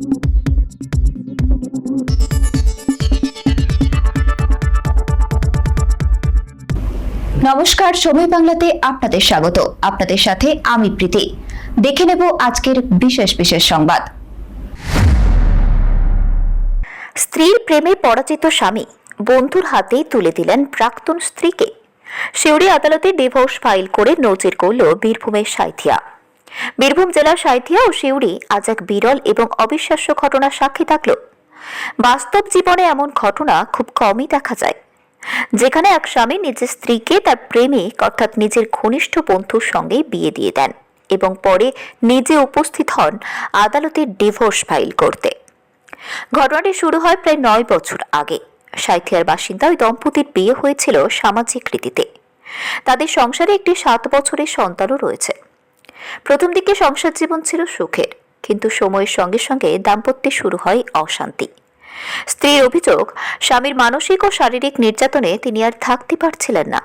নমস্কার সময় বাংলাতে আপনাদের স্বাগত। আপনাদের সাথে আমি প্রীতি। দেখে নেব আজকের বিশেষ বিশেষ সংবাদ। স্ত্রীর প্রেমে পরাজিত স্বামী বন্ধুর হাতেই তুলে দিলেন প্রাক্তন স্ত্রীকে। শিউড়ি আদালতে ডিভোর্স ফাইল করে নজির করল বীরভূমের সাঁথিয়া বীরভূম জেলার সাঁথিয়া ও শিউড়ি আজ এক বিরল এবং অবিশ্বাস্য ঘটনা সাক্ষী থাকল। বাস্তব জীবনে এমন ঘটনা খুব কমই দেখা যায়। যেখানে এক স্বামী নিজের স্ত্রীকে তার প্রেমিক অর্থাৎ নিজের ঘনিষ্ঠ বন্ধুর সঙ্গে বিয়ে দিয়ে দেন এবং পরে নিজে উপস্থিত হন আদালতে ডিভোর্স ফাইল করতে। ঘটনাটি শুরু হয় প্রায় নয় বছর আগে। সাঁথিয়ার বাসিন্দা ওই দম্পতির বিয়ে হয়েছিল সামাজিক রীতিতে। তাদের সংসারে একটি সাত বছরের সন্তানও রয়েছে। প্রথম দিকে সংসার জীবন ছিল সুখের, কিন্তু সময়ের সঙ্গে সঙ্গে দাম্পত্যে শুরু হয় অশান্তি। স্ত্রীর অভিযোগ, স্বামীর মানসিক ও শারীরিক নির্যাতনে তিনি আর থাকতে পারছিলেন না।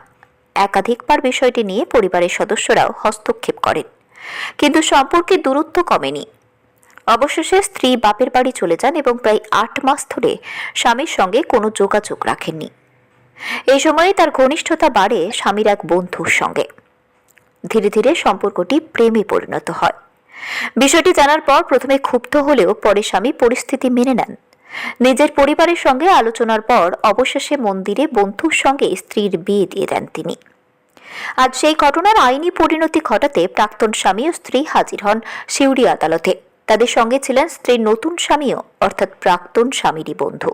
একাধিকবার বিষয়টি নিয়ে পরিবারের সদস্যরাও হস্তক্ষেপ করেন, কিন্তু সম্পর্কে দূরত্ব কমেনি। অবশেষে স্ত্রী বাপের বাড়ি চলে যান এবং প্রায় আট মাস ধরে স্বামীর সঙ্গে কোনো যোগাযোগ রাখেননি। এই সময়ে তার ঘনিষ্ঠতা বাড়ে স্বামীর এক বন্ধুর সঙ্গে। ধীরে ধীরে সম্পর্কটি প্রেমে পরিণত হয়। বিষয়টি জানার পর প্রথমে ক্ষুব্ধ হলেও পরে স্বামী পরিস্থিতি মেনে নেন। নিজের পরিবারের সঙ্গে আলোচনার পর অবশেষে মন্দিরে বন্ধুর সঙ্গে স্ত্রীর বিয়ে দিয়ে দেন তিনি। আজ সেই ঘটনার আইনি পরিণতি ঘটাতে প্রাক্তন স্বামী ও স্ত্রী হাজির হন সিউড়ি আদালতে। তাদের সঙ্গে ছিলেন স্ত্রীর নতুন স্বামীও, অর্থাৎ প্রাক্তন স্বামীরই বন্ধু।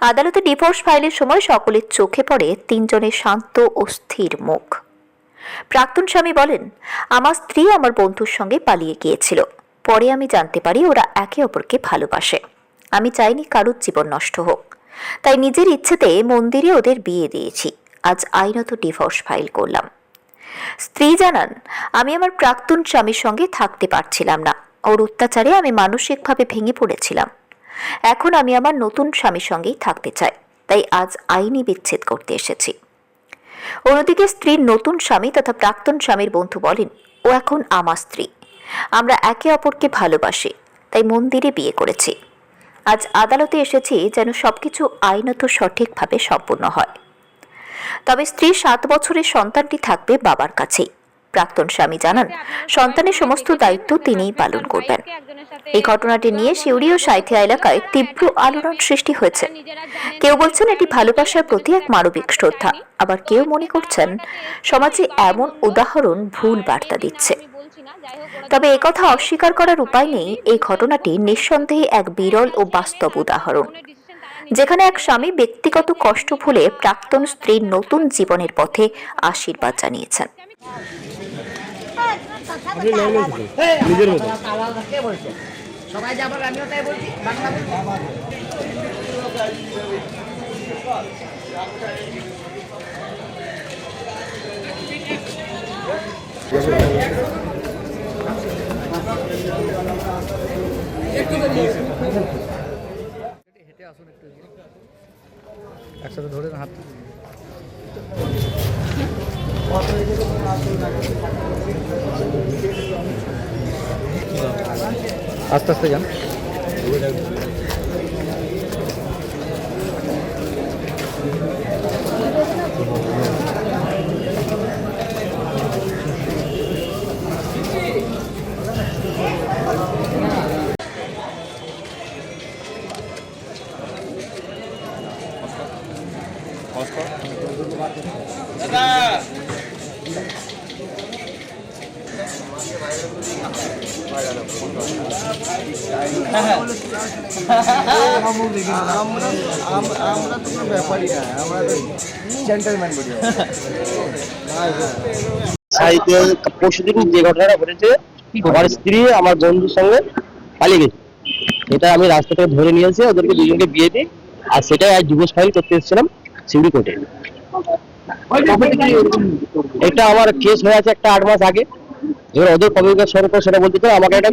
আদালতে ডিভোর্স ফাইলের সময় সকলের চোখে পড়ে তিনজনের শান্ত ও স্থির মুখ। প্রাক্তন স্বামী বলেন, আমার স্ত্রী আমার বন্ধুর সঙ্গে পালিয়ে গিয়েছিল। পরে আমি জানতে পারি ওরা একে অপরকে ভালোবাসে। আমি চাইনি কারুর জীবন নষ্ট হোক। তাই নিজের ইচ্ছেতে মন্দিরে ওদের বিয়ে দিয়েছি। আজ আইনত ডিভোর্স ফাইল করলাম। স্ত্রী জানান, আমি আমার প্রাক্তন স্বামীর সঙ্গে থাকতে পারছিলাম না। ওর অত্যাচারে আমি মানসিকভাবে ভেঙে পড়েছিলাম। এখন আমি আমার নতুন স্বামীর সঙ্গেই থাকতে চাই। তাই আজ আইনি বিচ্ছেদ করতে এসেছি। অন্যদিকে স্ত্রীর নতুন স্বামী তথা প্রাক্তন স্বামীর বন্ধু বলেন, ও এখন আমার স্ত্রী। আমরা একে অপরকে ভালোবাসি, তাই মন্দিরে বিয়ে করেছি। আজ আদালতে এসেছি যেন সবকিছু আইনত সঠিকভাবে সম্পূর্ণ হয়। তবে স্ত্রী সাত বছরের সন্তানটি থাকবে বাবার কাছেই। প্রাক্তন স্বামী জানান, সন্তানের সমস্ত দায়িত্ব তিনিই পালন করবেন। এই ঘটনাটি নিয়ে শিউরি ও সাঁথিয়া এলাকায় তীব্র আলোড়ন সৃষ্টি হয়েছে। কেউ বলছেন এটি ভালোবাসার প্রতি এক মানবিক শ্রদ্ধা। আবার কেউ মনে করছেন, সমাজে এমন উদাহরণ ভুল বার্তা দিচ্ছে। তবে একথা অস্বীকার করার উপায় নেই। এই ঘটনাটি নিঃসন্দেহে এক বিরল ও বাস্তব উদাহরণ, যেখানে এক স্বামী ব্যক্তিগত কষ্ট ভুলে প্রাক্তন স্ত্রীর নতুন জীবনের পথে আশীর্বাদ জানিয়েছেন। নিজের মতো। সবাই যাবার আমিও তাই বলছি বাংলা বলছি। একসাথে ধরে হাত আস্তে আস্তে যান আমরা পরশুদিন যে ঘটনাটা ঘটেছে, আমার স্ত্রী, আমার বন্ধুর সঙ্গে পালিয়ে গেছে। সেটা আমি রাস্তা থেকে ধরে নিয়ে এসে ওদেরকে দুজনকে বিয়ে দিই। আর সেটাই আজ ডিভোর্স ফাইল করতে এসেছিলাম সিউড়ি কোর্টে। এটা আমার কেস হয়ে আছে একটা আট মাস আগে। এবার ওদের কমিউনিকেট স্বরূপ সেটা বলতে চাই, আমাকে এটা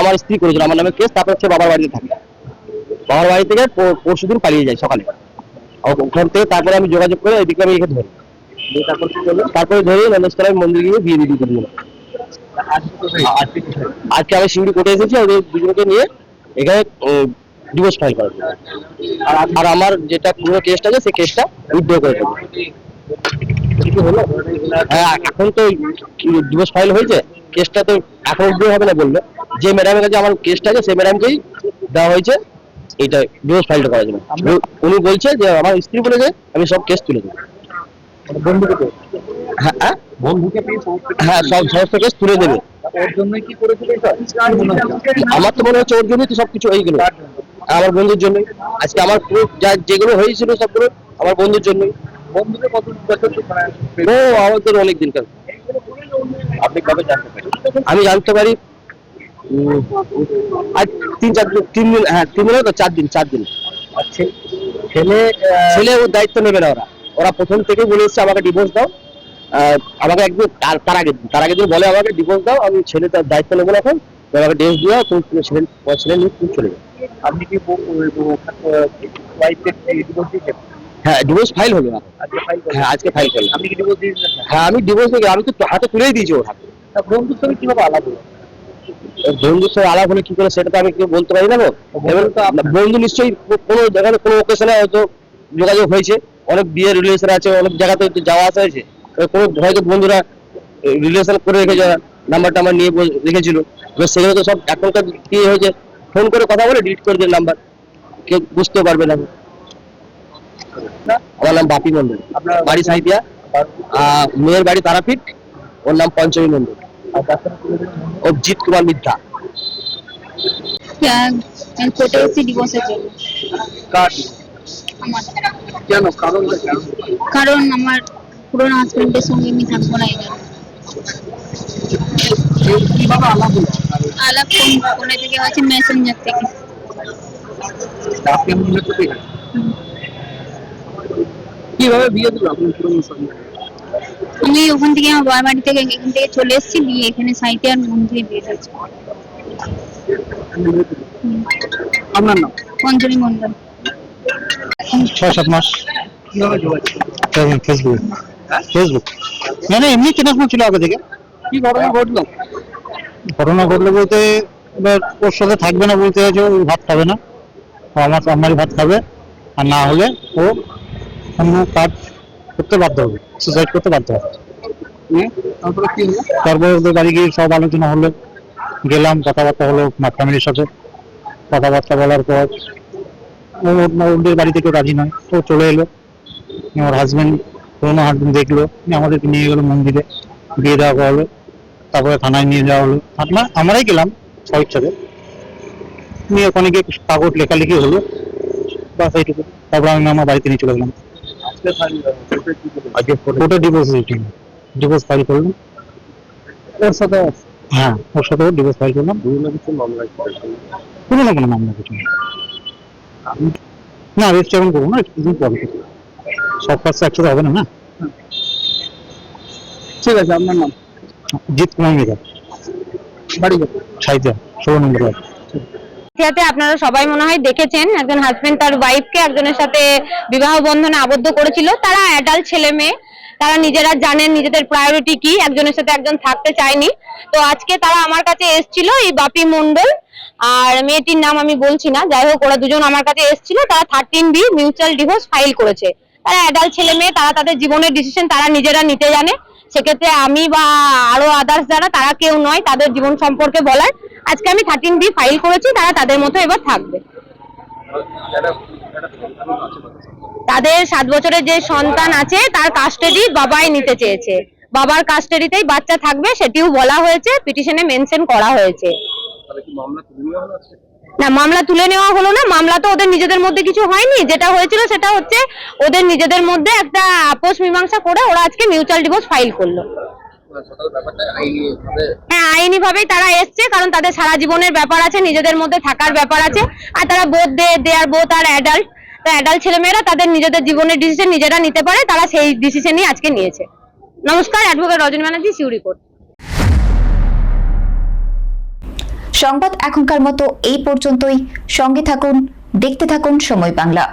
আমার স্ত্রী করেছিল, আমার নামে কেস তারপর হচ্ছে বাবার বাড়িতে থাকে। বাবার বাড়ি থেকে পরশু দিন পালিয়ে যায় সকালে। ওখান থেকে তারপরে আমি যোগাযোগ করে এদিকে আমি এখানে ধরি। তারপরে ধরে নন্দস্করের মন্দির গিয়ে বিয়ে দিয়ে দিতে আজকে আমি সিউড়ি কোর্টে এসেছি ওদের দুজনকে নিয়ে এখানে ডিভোর্স ফাইল আর আর আমার যেটা পুরো কেসটা আছে, সেই কেসটা উইথড্র করে দেবো। হ্যাঁ এখন তো ফাইল হয়েছে। কেসটা তো এখন উইথড্র হবে না বলল। যে ম্যাডামের কাছে আমার কেসটা আছে সেই ম্যাডামকেই দেওয়া হয়েছে। ফাইলটা করার জন্য। উনি- বলছে যে, আমার স্ত্রী আমি সব কেস তুলে দেবো। হ্যাঁ হ্যাঁ। হ্যাঁ সমস্ত কেস তুলে দেবে? আমার তো মনে হচ্ছে ওর জন্যই তো সবকিছু আমার বন্ধুর জন্যই। আজকে আমার যেগুলো হয়েছিল সবগুলো আমার বন্ধুর জন্যই। বন্ধুকে কত বছর মানে ও আমাদের অনেক দিনকার আপনি কবে জানতে পারেন আমি জানতে পারি তিন চার দিন তিন দিন হ্যাঁ তিন দিন তো চার দিন চার দিন আচ্ছা ছেলে ছেলে ওর দায়িত্ব নেবে না ওরা ওরা প্রথম থেকে বলে এসছে আমাকে ডিভোর্স দাও আহ, আমাকে একদিন তার তার আগের দিন তার আগের দিন বলে আমাকে ডিভোর্স দাও আমি ছেলে তার দায়িত্ব নেব না এখন আমাকে ড্রেস দিয়ে তুমি ছেলে ছেলে নিয়ে তুমি চলে যাও আপনি কি ওয়াইফকে ডিভোর্স দিয়েছেন হ্যাঁ ডিভোর্স ফাইল হলো না। আজকে ফাইল হ্যাঁ আজকে ফাইল করলাম আপনি কি ডিভোর্স দিয়েছেন হ্যাঁ আমি ডিভোর্স থেকে আমি তো হাতে তুলেই দিয়েছি ওর হাতে। বন্ধুর সঙ্গে কীভাবে আলাদা হলো? বন্ধুর সঙ্গে আলাপ হলে কি করে সেটা তো আমি কেউ বলতে পারি না। এবার তো আপনার বন্ধু নিশ্চয়ই কোনো জায়গায় কোনো ওকেশনে হয়তো যোগাযোগ হয়েছে। অনেক বিয়ে রিলেশন আছে অনেক জায়গাতে হয়তো যাওয়া আসা হয়েছে। কোনো হয়তো বন্ধুরা রিলেশন করে রেখে যাওয়া নাম্বারটা আমার নিয়ে রেখেছিল। এবার সেগুলো তো সব এখনকার কি হয়েছে। ফোন করে কথা বলে ডিলিট করে দেন নাম্বার কেউ বুঝতে পারবে না আমার নাম বাপি মন্ডল বাড়ি সাইদিয়া আহ, মেয়ের বাড়ি তারাপীঠ। ওর নাম পঞ্চমী মন্ডল? অভিজিৎ কুমার মিথ্যা কোর্টে এসেছি? ডিভোর্সের জন্য। কেন? কারণটা কারণ আমার পুরোনো হাজবেন্ডের সঙ্গে আমি থাকব না কীভাবে হলো? আলাপ ফোন ফোনে থেকে হয়েছে? মেসেঞ্জার থেকে। আপনি মনে কীভাবে বিয়ে দিল আপনি পুরনো সঙ্গে? আমি ওখান থেকে আমার বাবার বাড়ি থেকে এখান থেকে চলে এসেছি বিয়ে এখানে সাইতে আর মন থেকে বিয়ে হয়েছে আপনার নাম? পঞ্চমী মন্ডল ছয় সাত মাস ফেসবুক ফেসবুক না না এমনি চেনাশোনা ছিল আগে থেকে। কি ঘটনা ঘটলো? ঘটনা ঘটলো বলতে এবার ওর সাথে থাকবে না বলতে হয়েছে ও ভাত খাবে না। ও আমার আমারই ভাত খাবে আর না হলে ও কাজ করতে বাধ্য হবে সুসাইড করতে বাধ্য হবে। নিয়ে তারপরে কি হলো? তারপর ওদের বাড়ি গিয়ে সব আলোচনা হলো গেলাম কথাবার্তা হলো ফ্যামিলির সাথে। কথাবার্তা বলার পর ওদের বাড়ি থেকে রাজি নয় ও চলে এলো। আমার হাজবেন্ড পুরোনো হাজবেন্ড দেখল আমাদেরকে নিয়ে গেলো মন্দিরে বিয়ে দেওয়া হলো তারপরে থানায় নিয়ে যাওয়া হলো। আমরা আমরাই গেলাম স্বইচ্ছাতে নিয়ে ওখানে গিয়ে কাগজ লেখালেখি হলো। বাস এইটুকু। তারপর আমি আমার বাড়িতে নিয়ে চলে গেলাম। আজকে ডিভোর্স ফাইল করলাম। ওর সাথে হ্যাঁ ওর সাথে ডিভোর্স ফাইল করলাম। বিভিন্ন কিছু মামলা করেছিল। পুরোনো কোনো মামলা কিছু না রেজিস্ট্রি এখন করব না কিছুদিন পরে সব কাজ একসাথে হবে না না? ঠিক আছে আপনার নাম? জিৎ কুমার মেঘা বাড়ি? সাইজা ষোলো নম্বর ওয়ার্ড। আপনারা সবাই মনে হয় দেখেছেন। একজন হাজবেন্ড তার ওয়াইফকে একজনের সাথে বিবাহ বন্ধনে আবদ্ধ করেছিল। তারা অ্যাডাল্ট ছেলে মেয়ে। তারা নিজেরা জানেন নিজেদের প্রায়োরিটি কি, একজনের সাথে একজন থাকতে চায়নি। তো আজকে তারা আমার কাছে এসেছিল এই বাপি মন্ডল আর মেয়েটির নাম আমি বলছি না, যাই হোক, ওরা দুজন আমার কাছে এসেছিল। তারা thirteen B mutual divorce file করেছে। তারা অ্যাডাল্ট ছেলে মেয়ে, তারা তাদের জীবনের ডিসিশন তারা নিজেরা নিতে জানে। সেক্ষেত্রে আমি বা আরও আদার্স যারা, তারা কেউ নয়, তাদের জীবন সম্পর্কে বলার। আজকে আমি থার্টিন বি ফাইল করেছি, তারা তাদের মতো এবার থাকবে। তাদের সাত বছরের যে সন্তান আছে, তার কাস্টাডি বাবাই নিতে চেয়েছে। বাবার কাস্টাডিতেই বাচ্চা থাকবে, সেটিও বলা হয়েছে পিটিশনে মেনশন করা হয়েছে। না, মামলা তুলে নেওয়া হলো না, মামলা তো ওদের নিজেদের মধ্যে কিছু হয়নি। যেটা হয়েছিল সেটা হচ্ছে, ওদের নিজেদের মধ্যে একটা আপোষ মীমাংসা করে ওরা আজকে মিউচুয়াল ডিভোর্স ফাইল করল। হ্যাঁ আইনি ভাবেই তারা এসছে কারণ তাদের সারা জীবনের ব্যাপার আছে নিজেদের মধ্যে থাকার ব্যাপার আছে। আর তারা বোধ দে দে আর বোধ আর অ্যাডাল্ট তো অ্যাডাল্ট ছেলেমেয়েরা তাদের নিজেদের জীবনের ডিসিশন নিজেরা নিতে পারে তারা সেই ডিসিশনই আজকে নিয়েছে। নমস্কার অ্যাডভোকেট রজনী ব্যানার্জি সংবাদ এখনকার মতো এই পর্যন্তই। সঙ্গে থাকুন দেখতে থাকুন সময় বাংলা।